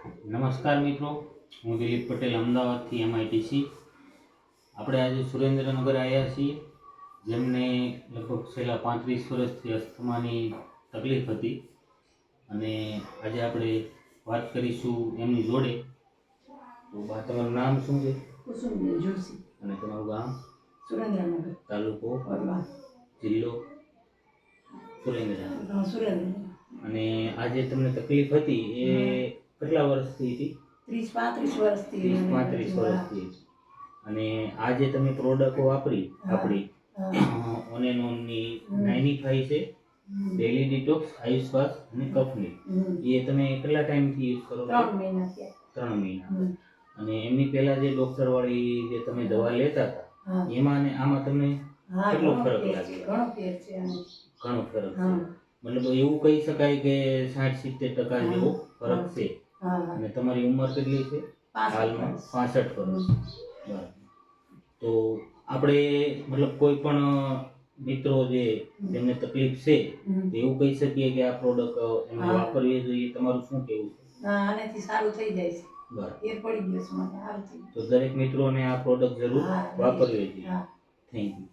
નમસ્કાર મિત્રો હું દિલીપ પટેલ અમદાવાદથી એમઆઈટીસી આપણે આજે સુરેન્દ્રનગર આવ્યા છીએ જેમને લગભગ છેલ્લા પાંત્રીસ વર્ષથી અસ્થમાની તકલીફ હતી. અને આજે આપણે વાત કરીશું એમની જોડે. તો બા તમારું નામ શું છે? કુસુમબેન જોશી. અને તમારું ગામ? સુરેન્દ્રનગર. તાલુકો? જિલ્લો? સુરેન્દ્ર ગામ સુરેન્દ્રનગર. અને આજે તમને તકલીફ હતી એ કેટલા વર્ષથી હતી? ત્રીસ પાંત્રીસ વર્ષથી ત્રીસ પાંત્રીસ વર્ષથી અને આ જે તમે પ્રોડક્ટો વાપરી. આપણી હા. ઓનેનોનની હમ. નાઇની ફાઈ છે. ડેલી ડિટોક્સ આયુષ્વાસ અને કફની એ તમે કેટલા ટાઈમથી યુઝ કરો ત્રણ મહિના ત્રણ મહિના. અને એમની પહેલા જે ડોક્ટર વાળી જે તમે દવા લેતા હતા એમાં ને આમાં તમને કેટલો ફરક લાગ્યો? ઘણો ફેર છે ઘણો ફરક છે. મતલબ એવું કહી શકાય કે સાઠ સિત્તેર ટકા જેવો ફરક છે. અને તમારી ઉંમર કેટલી છે? હાલમાં પાસઠ વર્ષ. તો આપણે મતલબ કોઈ પણ મિત્રો જે જેમને તકલીફ છે. એવું કહી શકીએ કે આ પ્રોડક્ટ એમને હા. વાપરવી જોઈએ. તમારું શું કેવું છે? આનાથી સારું થઈ જાય છે. બરાબર. પડી ગયો છે મને તો દરેક મિત્રોને આ પ્રોડક્ટ જરૂર. વાપરવી જોઈએ. Thank you